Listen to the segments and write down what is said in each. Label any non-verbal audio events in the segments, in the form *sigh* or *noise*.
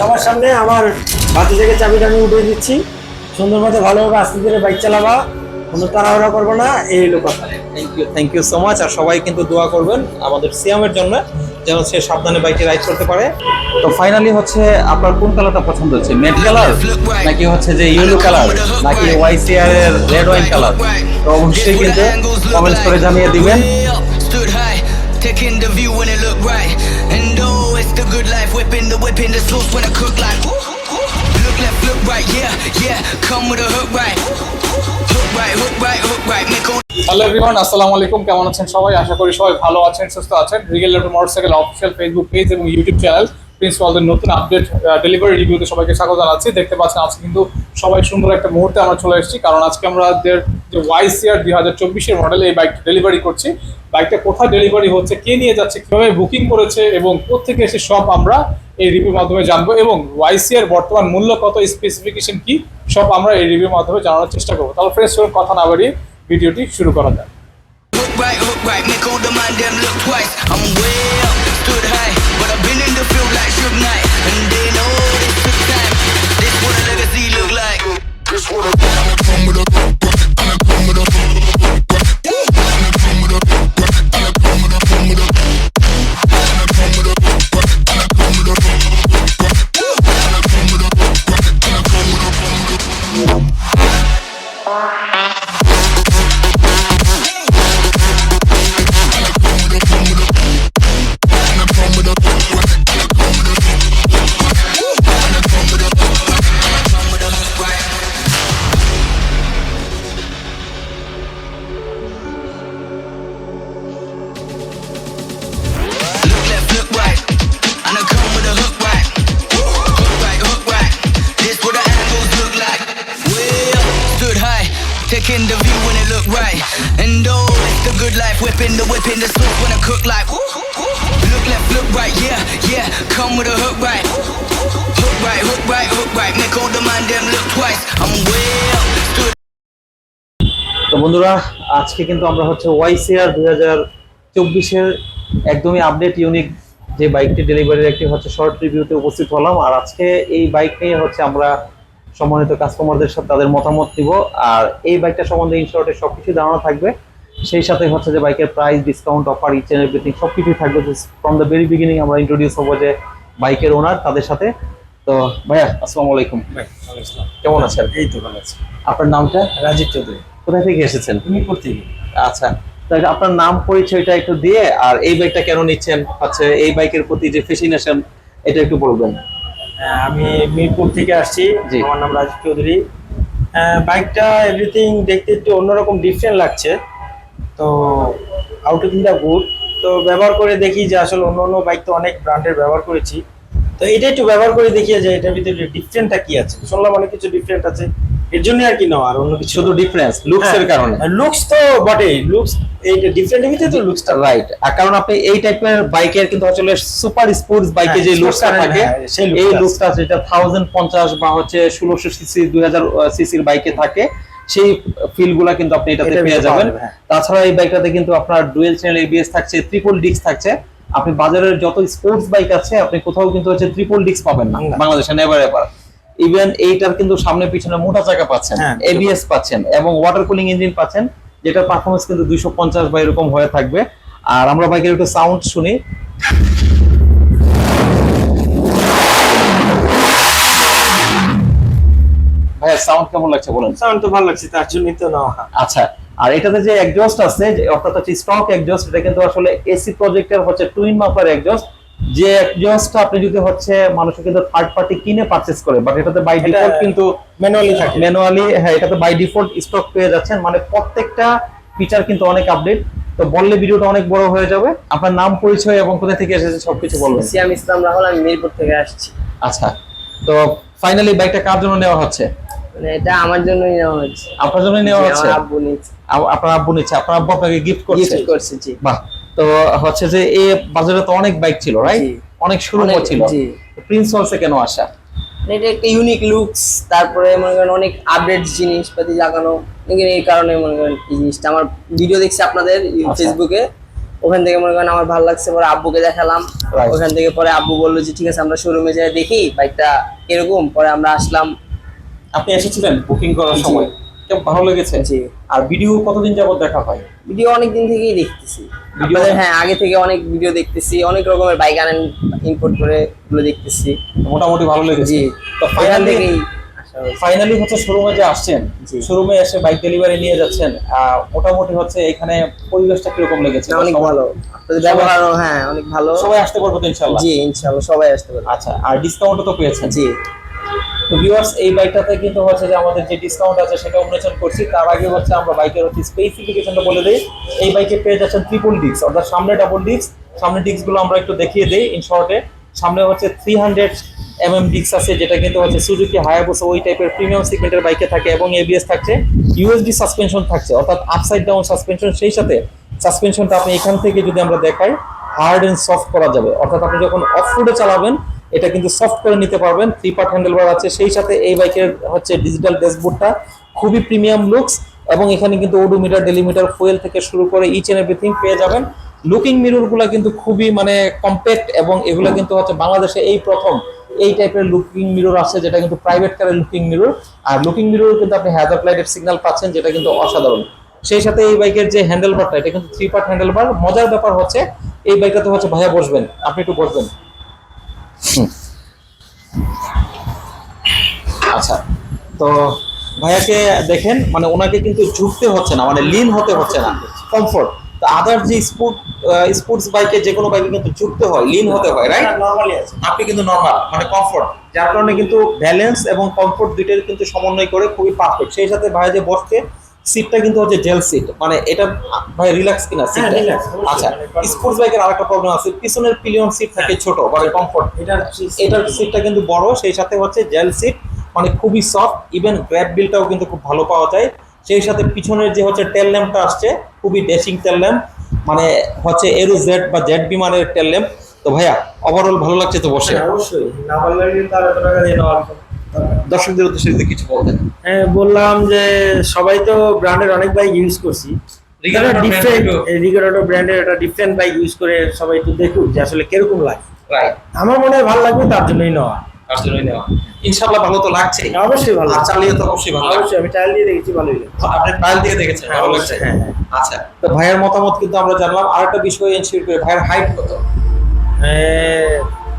সবার সামনে আমার হাতে থেকে চাবিটা আমি উঠে দিচ্ছি। সুন্দর মতো ভালোভাবে আস্তে ধীরে বাইক চালাবা। কোনো তাড়াহুড়া করব না এই হলো কথা। Thank you thank you so much আর সবাই কিন্তু দোয়া করবেন আমাদের সিয়ামের জন্য যেন সে সাবধানে বাইকে রাইড করতে পারে। তো ফাইনালি হচ্ছে আপনার কোন কালারটা পছন্দ হচ্ছে মেট কালার নাকি হচ্ছে যে ইয়েলো কালার নাকি ওয়াইসিআর এর রেড ওয়াইন কালার তো অবশ্যই কিন্তু কমেন্টস করে জানিয়ে দিবেন। The sauce when I cook like. Look left, look right, yeah, yeah. Come with a hook right, hello everyone আসসালামু আলাইকুম কেমন আছেন সবাই? আশা করি সবাই ভালো আছেন সুস্থ আছেন। Regal Raptor motorcycle official Facebook page এবং ইউটিউব চ্যানেল প্রিন্সিপালদের নতুন আপডেট ডেলিভারি রিভিউতে সবাইকে স্বাগত জানাচ্ছি। দেখতে পাচ্ছেন আজকে কিন্তু সবাই সুন্দর একটা মুহূর্তে আমরা চলে এসেছি কারণ আজকে আমরা যে ওয়াইসিআর দুই হাজার চব্বিশের মডেল এই বাইকটা ডেলিভারি করছি। বাইকটা কোথায় ডেলিভারি হচ্ছে কে নিয়ে যাচ্ছে কীভাবে বুকিং করেছে এবং কোথেকে এসে সব আমরা এই রিভিউর মাধ্যমে জানব এবং ওয়াইসি এর বর্তমান মূল্য কত স্পেসিফিকেশন কি সব আমরা এই রিভিউর মাধ্যমে জানানোর চেষ্টা করব। তাহলে ফ্রেন্ডস কথা না বাড়িয়ে ভিডিওটি শুরু করা যাক। Hook right, hook sauce when I cook like. Look left, look right. Yeah, yeah. Come with a hook right. Hook right, hook right, hook right. Make all the mind them look twice. I'm up, stood তো বন্ধুরা আজকে কিন্তু আমরা হচ্ছে YCR দুই হাজার চব্বিশের একদমই আপডেট ইউনিক যে বাইকটি ডেলিভারির একটি হচ্ছে শর্ট রিভিউতে উপস্থিত হলাম আর আজকে এই বাইক নিয়ে হচ্ছে আমরা সম্মানিত কাস্টমারদের সাথে তাদের মতামত দিব আর এই বাইকটা সম্বন্ধে ইনশর্টে সবকিছু জানানো থাকবে সেই সাথে হচ্ছে যে বাইকের price discount offer each and everything সবকিছুই থাকবে ফ্রম দ্য ভেরি বিগিনিং আমরা ইন্ট্রোডিউস হব যে বাইকের ওনার তাদের সাথে। তো ভাইয়া আসসালামু আলাইকুম। কেমন আছেন? এই তো ভালো আছে। আপনার নামটা? রাজীব চৌধুরী। কোথায় থেকে এসেছেন? মিরপুর থেকে। আচ্ছা তাহলে আপনার নাম পরিচয়টা একটু দিয়ে আর এই বাইকটা কেন নিচ্ছেন? হচ্ছে এই বাইকের প্রতি যে ফেসিনেশন এটা একটু বলবেন। হ্যাঁ, আমি মিরপুর থেকে আসছি। আমার নাম রাজীব চৌধুরী। আহ, বাইকটা এভরিথিং দেখতে একটু অন্যরকম ডিফারেন্ট লাগছে। তো আউট অফ দ্য গুড তো ব্যবহার করে দেখি যে আসলে অন্য অন্য বাইক তো অনেক ব্র্যান্ডের ব্যবহার করেছি। তো এটা একটু ব্যবহার করে দেখি যে এটার ভিতরে ডিফারেন্টটা কি আছে। শুনলাম অনেক কিছু ডিফারেন্ট আছে। এর জন্য আর কি নেওয়া আর অন্য কিছু শুধু ডিফারেন্স লুকস এর কারণে। লুকস তো বটে। লুকস এইটা ডিফারেন্টের ভিতরে তো লুকসটা রাইট কারণ আপনি এই টাইপের বাইকের কিন্তু আসলে সুপার স্পোর্টস বাইকে হ্যাঁ, যে লুকসটা থাকে হ্যাঁ, সেই এই টা লুকসটা যেটা থাউজেন্ড পঞ্চাশ বা হচ্ছে ষোলোশো সিসি দুই হাজার সিসির বাইকে থাকে। সেই ফিলগুলা কিন্তু আপনি এটাতে পেয়ে যাবেন। হ্যাঁ। তাছাড়া এই বাইকটাতে কিন্তু আপনার ডুয়েল চ্যানেল এবিএস থাকছে ট্রিপল ডিস্ক থাকছে। আপনি বাজারের যত স্পোর্টস বাইক আছে আপনি কোথাও কিন্তু হচ্ছে ট্রিপল ডিস্ক পাবেন না। বাংলাদেশে। নেভার এভার ইভেন এইটার কিন্তু সামনে পিছনে মোটা চাকা পাচ্ছেন হ্যাঁ, এবিএস পাচ্ছেন এবং ওয়াটার কুলিং ইঞ্জিন পাচ্ছেন যেটা পারফরমেন্স কিন্তু দুইশো পঞ্চাশ বা এরকম হয়ে থাকবে। আর আমরা বাইকের একটু সাউন্ড শুনি। ভাইয়া সাউন্ড কেমন লাগছে বলেন? সাউন্ড তো ভালো লাগছে তার জন্যই তো নেওয়া আচ্ছা আর এটাতে যে এক্সজস্ট আছে অর্থাৎ হচ্ছে স্টক এক্সজস্ট এটা কিন্তু আসলে এসি প্রজেক্টের হচ্ছে টুইন মাপার এক্সজস্ট যে এক্সজস্টটা আপনি যদি হচ্ছে মানুষ কিন্তু থার্ড পার্টি কিনে পারচেজ করে বাট এটাতে বাই ডিফল্ট কিন্তু ম্যানুয়ালি থাকে। ম্যানুয়ালি হ্যাঁ এটাতে বাই ডিফল্ট স্টক পেয়ে যাচ্ছেন মানে প্রত্যেকটা ফিচার কিন্তু অনেক আপডেট তো বললে ভিডিওটা অনেক বড় হয়ে যাবে। আপনার নাম পরিচয় এবং কোথা থেকে এসেছে সবকিছু বলবেন। সিয়াম ইসলাম রাহুল আমি মিরপুর থেকে আসছি। আচ্ছা তো ফাইনালি বাইকটা কার জন্য নেওয়া হচ্ছে? মানে এটা আমার জন্যই নেওয়া হয়েছে। আপনার জন্যই নেওয়া জি, আব্বু নিচ্ছে আপনার আব্বু নিচ্ছে আপনার আব্বু আপনাকে গিফট করছে? গিফট করছে জি। বাহ। তো হচ্ছে যে এই বাজারে তো অনেক বাইক ছিল রাইট অনেক শুরু অনেক- ছিল। প্রিন্স হলসে কেন আসা? মানে এটা একটা ইউনিক লুকস তারপরে মনে করেন অনেক আপডেট জিনিসপাতি লাগানো এই কারণে মনে করেন এই জিনিসটা আমার ভিডিও দেখছি আপনাদের আচ্ছা। ফেসবুকে ওখান থেকে মনে করেন আমার ভালো লাগছে পরে আব্বুকে দেখালাম। ওখান থেকে পরে আব্বু বলল যে ঠিক আছে আমরা শোরুমে যাই দেখি বাইকটা কীরকম? পরে আমরা আসলাম আপনি এসেছিলেন বুকিং করার সময়। কেমন ভালো লেগেছে? জি। আর ভিডিও কতদিন যাবত দেখা হয়? ভিডিও অনেক দিন থেকেই দেখতেছি? আপনাদের হ্যাঁ? আগে থেকে অনেক ভিডিও দেখতেছি অনেক রকমের বাইক আনেন ইম্পোর্ট করে ওগুলো দেখতেছি। মোটামুটি ভালো লেগেছে। জি। তো ফাইনালি। ফাইনালি হচ্ছে শোরুমে যে আসছেন। শোরুমে এসে বাইক ডেলিভারি নিয়ে যাচ্ছেন মোটামুটি হচ্ছে এখানে পরিবেশটা কীরকম লেগেছে? অনেক ভালো। ব্যবহারও হ্যাঁ অনেক ভালো। সবাই আসতে পারব তো ইনশাল্লাহ? জি ইনশাআল্লাহ সবাই আসতে পারবে। আচ্ছা আর ডিসকাউন্টও তো পেয়েছেন। জি। তো ভিউয়ার্স এই বাইকটাতে কিন্তু হচ্ছে যে আমাদের যে ডিসকাউন্ট আছে সেটা উন্মোচন করছি। তার আগে হচ্ছে আমরা বাইকের হচ্ছে স্পেসিফিকেশনটা বলে দিই। এই বাইকে পেয়ে যাচ্ছেন ট্রিপল ডিস্ক অর্থাৎ সামনে ডাবল ডিস্ক সামনে ডিস্কগুলো আমরা একটু দেখিয়ে দিই ইন শর্টে সামনে হচ্ছে থ্রি হান্ড্রেড এমএম ডিস্ক আছে, যেটা কিন্তু হচ্ছে সুজুকি হায়াবুসা ওই টাইপের প্রিমিয়াম সেগমেন্টের বাইকে থাকে এবং এবিএস থাকছে। ইউএসডি সাসপেনশন থাকছে, অর্থাৎ আপসাইড ডাউন সাসপেনশন সেই সাথে সাসপেনশনটা আপনি এখান থেকে যদি আমরা দেখাই হার্ড এন্ড সফট করা যাবে। অর্থাৎ আপনি যখন অফ রোডে চালাবেন এটা কিন্তু সফট করে নিতে পারবেন থ্রি পার্ট হ্যান্ডেল বার আছে, সেই সাথে এই বাইকের হচ্ছে ডিজিটাল ড্যাশবোর্ডটা খুবই প্রিমিয়াম লুকস এবং এখানে কিন্তু ওডোমিটার ডেলিমিটার ফুয়েল থেকে শুরু করে ইচ এন্ড এভরিথিং পেয়ে যাবেন। লুকিং মিররগুলো কিন্তু খুবই মানে কম্প্যাক্ট এবং এগুলো কিন্তু হচ্ছে বাংলাদেশে এই প্রথম এই টাইপের লুকিং মিরর আছে, যেটা কিন্তু প্রাইভেট কারের লুকিং মিরর আর লুকিং মিরর কিন্তু আপনি হ্যাজার লাইটের সিগন্যাল পাচ্ছেন, যেটা কিন্তু অসাধারণ। সেই সাথে এই বাইকের যে হ্যান্ডেল বারটা এটা কিন্তু থ্রি পার্ট হ্যান্ডেল বার মজার ব্যাপার হচ্ছে, এই বাইকটাতে হচ্ছে ভাইয়া বসবেন, আপনি একটু বসবেন। আচ্ছা তো ভাইয়াকে দেখেন মানে ওনাকে কিন্তু ঝুঁকতে হচ্ছে না মানে লিন হতে হচ্ছে না। কমফোর্ট তো আদার যে স্পোর্ট স্পোর্টস বাইকে যে কোনো বাইকে কিন্তু ঝুঁকতে হয় লিন হতে হয় রাইট নর্মালি আছে। আপনি কিন্তু নর্মাল মানে কমফোর্ট যার কারণে কিন্তু ব্যালেন্স এবং কমফোর্ট দুইটার কিন্তু সমন্বয় করে খুবই পারফেক্ট সেই সাথে ভাইয়া যে বসছে সিটটা কিন্তু হচ্ছে জেল সিট মানে এটা ভাই রিল্যাক্স কিনা সিট relax, আচ্ছা স্পোর্টস বাইকের আরেকটা প্রবলেম আছে পিছনের পিলিয়ন সিট থাকে ছোট মানে কমফোর্ট এটার এটার সিটটা কিন্তু বড় সেই সাথে হচ্ছে জেল সিট মানে খুবই সফট ইভেন গ্র্যাব বিলটাও কিন্তু খুব ভালো পাওয়া যায়। সেই সাথে পিছনের যে হচ্ছে টেল ল্যাম্পটা আসছে খুবই ড্যাশিং টেল ল্যাম্প মানে হচ্ছে এরো জেড বা জেড বিমানের টেল ল্যাম্প তো ভাইয়া ওভারঅল ভালো লাগছে তো বসে? হ্যাঁ, অবশ্যই না ভালো লাগলে কিন্তু দর্শকদের উদ্দেশ্যে যদি কিছু বলতেন হ্যাঁ বললাম যে সবাই তো ব্র্যান্ডের অনেক বাইক ইউজ করছি। ডিফারেন্ট রিগারডো ব্র্যান্ডের একটা ডিফারেন্ট বাইক ইউজ করে সবাই একটু দেখুক যে আসলে কীরকম লাগে। রাইট আমার মনে হয় ভালো লাগবে তার জন্যই নেওয়া। তার জন্যই নেওয়া। ইনশাআল্লাহ ভালো তো লাগছে। অবশ্যই ভালো আর চালিয়ে তো অবশ্যই ভালো অবশ্যই আমি ট্রায়াল দিয়ে দেখেছি ভালোই আপনি ট্রায়াল দিয়ে দেখেছেন ভালো লাগছে? হ্যাঁ, হ্যাঁ। আচ্ছা তো ভাইয়ের মতামত কিন্তু আমরা জানলাম। আরেকটা বিষয় এনশিওর করে ভাইয়ের হাইট কত? হ্যাঁ,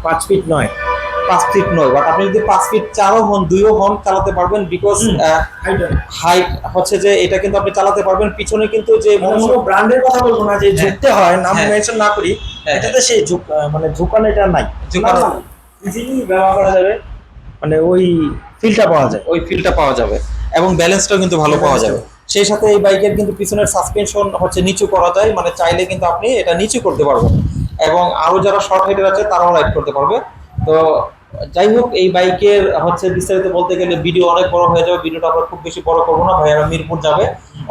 পাঁচ ফিট নয়। পাঁচ ফিট নয় বাট আপনি যদি পাঁচ ফিট চারও হন দুইও হন চালাতে পারবেন বিকজ হাইট হাইট হচ্ছে যে এটা কিন্তু আপনি চালাতে পারবেন। পিছনে কিন্তু যে কোনো ব্র্যান্ডের কথা বলব না যে ঝুঁকতে হয় নাম হ্যাঁ। মেনশন না করি হ্যাঁ। এটাতে সেই ঝুঁক মানে ঝুঁকানো এটা নাই। ঝুঁকানো- ইজিলি ব্যবহার করা যাবে। মানে ওই ফিলটা পাওয়া যায়। ওই ফিলটা পাওয়া যাবে। এবং ব্যালেন্সটাও কিন্তু ভালো পাওয়া যাবে। সেই সাথে এই বাইকের কিন্তু পিছনের সাসপেনশন হচ্ছে নিচু করা যায় মানে চাইলে কিন্তু আপনি এটা নিচু করতে পারবেন। এবং আরও যারা শর্ট হাইটের আছে তারাও রাইড করতে পারবে। তো যাই হোক, এই বাইকের হচ্ছে বিস্তারিত বলতে গেলে ভিডিও অনেক বড় হয়ে যাবে। ভিডিওটা আমরা খুব বেশি বড় করব না। ভাইয়ারা মিরপুর যাবে।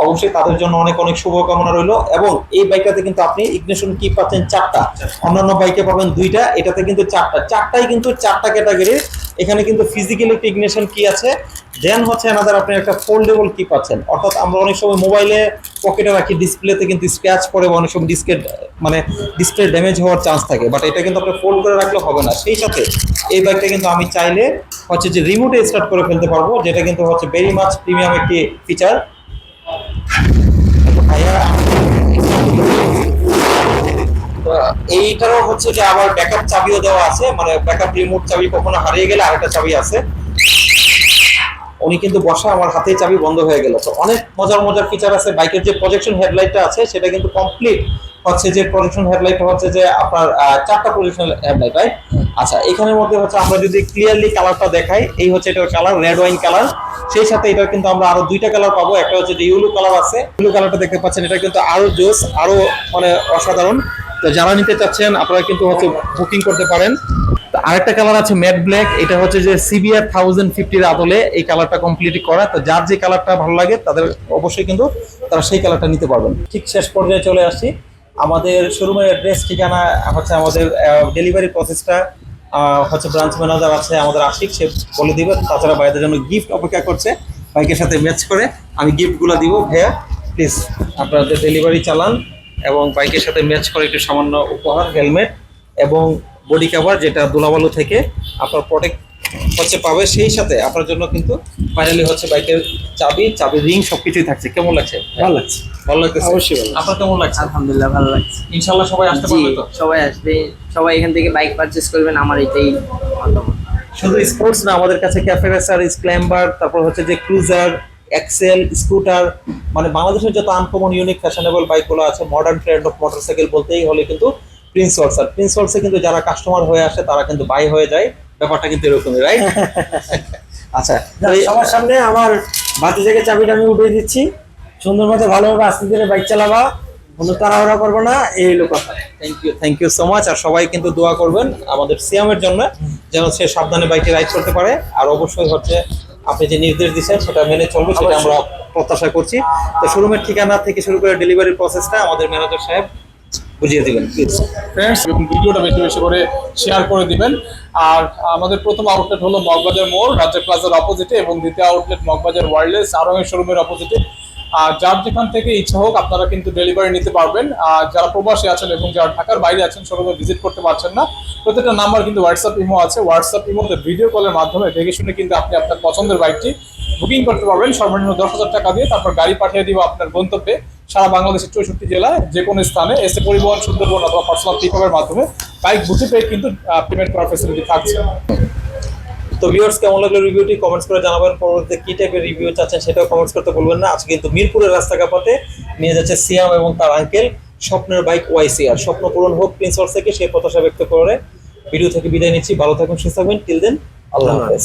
অবশ্যই তাদের জন্য অনেক অনেক শুভকামনা রইল। এবং এই বাইকটাতে কিন্তু আপনি ইগনেশন কি পাচ্ছেন চারটা। অন্যান্য বাইকে পাবেন দুইটা। এটাতে কিন্তু চারটা। চারটাই কিন্তু চারটা ক্যাটাগরির এখানে কিন্তু ফিজিক্যাল একটি ইগনেশন কি আছে। দেন হচ্ছে আমাদের আপনি একটা ফোল্ডেবল কি পাচ্ছেন। অর্থাৎ আমরা অনেক সময় মোবাইলে পকেটে রাখি ডিসপ্লেতে কিন্তু স্ক্র্যাচ পড়ে বা অনেক সময় ডিসপ্লে মানে ডিসপ্লে ড্যামেজ হওয়ার চান্স থাকে। বাট এটা কিন্তু আপনি ফোল্ড করে রাখলে হবে না। সেই সাথে এই বাইকটা কিন্তু আমি চাইলে হচ্ছে যে রিমোটে স্টার্ট করে ফেলতে পারব, যেটা কিন্তু হচ্ছে ভেরি মাচ প্রিমিয়াম একটি ফিচার এইটারও হচ্ছে যে আবার ব্যাকআপ চাবিও দেওয়া আছে। মানে ব্যাকআপ রিমোট চাবি কখনো হারিয়ে গেলে আরেকটা চাবি আছে। উনি কিন্তু বসা আমার হাতে চাবি বন্ধ হয়ে গেল। তো অনেক মজার মজার ফিচার আছে। বাইকের যে প্রজেকশন হেডলাইটটা আছে সেটা কিন্তু কমপ্লিট হচ্ছে যে প্রজেকশন হেডলাইটটা হচ্ছে যে আপনার চারটা প্রজেকশন হেডলাইট রাইট আচ্ছা এখানের মধ্যে হচ্ছে আমরা যদি ক্লিয়ারলি কালারটা দেখাই এই হচ্ছে এটার কালার রেড ওয়াইন কালার সেই সাথে এটা কিন্তু আমরা আরও দুইটা কালার পাবো। একটা হচ্ছে যে ইউলো কালার আছে। ইউলো কালারটা দেখতে পাচ্ছেন এটা কিন্তু আরও জোস আরও মানে অসাধারণ। তো যারা নিতে চাচ্ছেন আপনারা কিন্তু হচ্ছে বুকিং করতে পারেন। আরেকটা কালার আছে ম্যাট ব্ল্যাক এটা হচ্ছে যে সিবিআর থাউজেন্ড ফিফটির আদলে এই কালারটা কমপ্লিট করা। তো যার যে কালারটা ভালো লাগে, তাদের অবশ্যই কিন্তু তারা সেই কালারটা নিতে পারবেন। ঠিক শেষ পর্যায়ে চলে আসছি। আমাদের শোরুমের অ্যাড্রেস ঠিকানা হচ্ছে আমাদের ডেলিভারি প্রসেসটা হচ্ছে ব্রাঞ্চ ম্যানেজার আছে আমাদের আশিক, সে বলে দিবে। তাছাড়া ভাইদের জন্য গিফট অপেক্ষা করছে বাইকের সাথে ম্যাচ করে। আমি গিফটগুলো দিব। ভাইয়া প্লিজ আপনাদের ডেলিভারি চালান এবং বাইকের সাথে ম্যাচ করে একটু সামান্য উপহার হেলমেট এবং বডি কাভার যেটা ধুলাবালু থেকে আপনার প্রোটেক্ট হচ্ছে পাবে সেই সাথে আপনার জন্য কিন্তু ফাইনালি হচ্ছে বাইকের চাবি চাবি রিং সবকিছুই থাকছে। কেমন লাগছে? ভালো লাগছে। ভালো লাগছে অবশ্যই আপনার কেমন লাগছে? আলহামদুলিল্লাহ ভালো লাগছে। ইনশাল্লাহ সবাই আসতে পারবে তো? সবাই আসবে। সবাই এখান থেকে বাইক পারচেস করবেন আমার এটাই শুধু স্পোর্টস না আমাদের কাছে ক্যাফে রেসার স্ক্ল্যাম্বার তারপর হচ্ছে যে ক্রুজার এক্সেল স্কুটার মানে বাংলাদেশের যত আনকমন ইউনিক ফ্যাশনেবল বাইকগুলো আছে মডার্ন ট্রেন্ড অফ মোটরসাইকেল বলতেই হলে কিন্তু প্রিন্স ওয়ার্সার প্রিন্স ওয়ার্সে কিন্তু যারা কাস্টমার হয়ে আসে তারা কিন্তু বাই হয়ে যায়। ব্যাপারটা কিন্তু এরকমই রাইট *laughs* আচ্ছা সবার সামনে আমার বাতি থেকে চাবিটা আমি উঠিয়ে দিচ্ছি। সুন্দর মতো ভালোভাবে আস্তে ধীরে বাইক চালাবা। কোনো তাড়াহুড়া করব না এই হলো কথা। Thank you thank you so much আর সবাই কিন্তু দোয়া করবেন আমাদের সিয়ামের জন্য যেন সে সাবধানে বাইকে রাইড করতে পারে। আর অবশ্যই হচ্ছে আপনি যে নির্দেশ দিচ্ছেন সেটা মেনে চলবে সেটা আমরা প্রত্যাশা করছি। তো শোরুমের ঠিকানা থেকে শুরু করে ডেলিভারি প্রসেসটা আমাদের ম্যানেজার সাহেব বুঝিয়ে দিবেন ফ্রেন্ডস ভিডিওটা বেশি বেশি করে শেয়ার করে দিবেন। আর আমাদের প্রথম আউটলেট হলো মগবাজার মোড়, রাজ্য প্লাজার অপোজিটে এবং দ্বিতীয় আউটলেট মগবাজার ওয়ারলেস আরঙের শোরুমের অপোজিটে আর যার যেখান থেকে ইচ্ছা হোক, আপনারা কিন্তু ডেলিভারি নিতে পারবেন। আর যারা প্রবাসী আছেন এবং যারা ঢাকার বাইরে আছেন শোরুমে ভিজিট করতে পারছেন না, প্রত্যেকটা নাম্বার কিন্তু হোয়াটসঅ্যাপ ইমো আছে। হোয়াটসঅ্যাপ ইমোতে ভিডিও কলের মাধ্যমে দেখে শুনে কিন্তু আপনি আপনার পছন্দের বাইকটি বুকিং করতে পারবেন। সর্বনিম্ন দশ হাজার টাকা দিয়ে তারপর গাড়ি পাঠিয়ে দিব আপনার গন্তব্যে। সারা বাংলাদেশের চৌষট্টি জেলায় যে কোনো স্থানে এসে পরিবহন সুন্দরবন অথবা পার্সোনাল পিকআপের মাধ্যমে বাইক বুঝে পেয়ে কিন্তু পেমেন্ট করার ফেসিলিটি থাকছে। তো ভিউয়ার্স কেমন লাগল রিভিউটি কমেন্টস করে জানাবেন পরবর্তীতে কি টাইপের রিভিউ চাচ্ছেন সেটাও কমেন্টস করতে বলবেন না। আজকে কিন্তু মিরপুরের রাস্তা কাপাতে নিয়ে যাচ্ছে সিয়াম এবং তার আঙ্কেল স্বপ্নের বাইক ওয়াইসিআর স্বপ্ন পূরণ হোক প্রিন্স থেকে সেই প্রত্যাশা ব্যক্ত করে। ভিডিও থেকে বিদায় নিচ্ছি। ভালো থাকুন সুস্থ থাকবেন। টিল দেন আল্লাহ হাফেজ।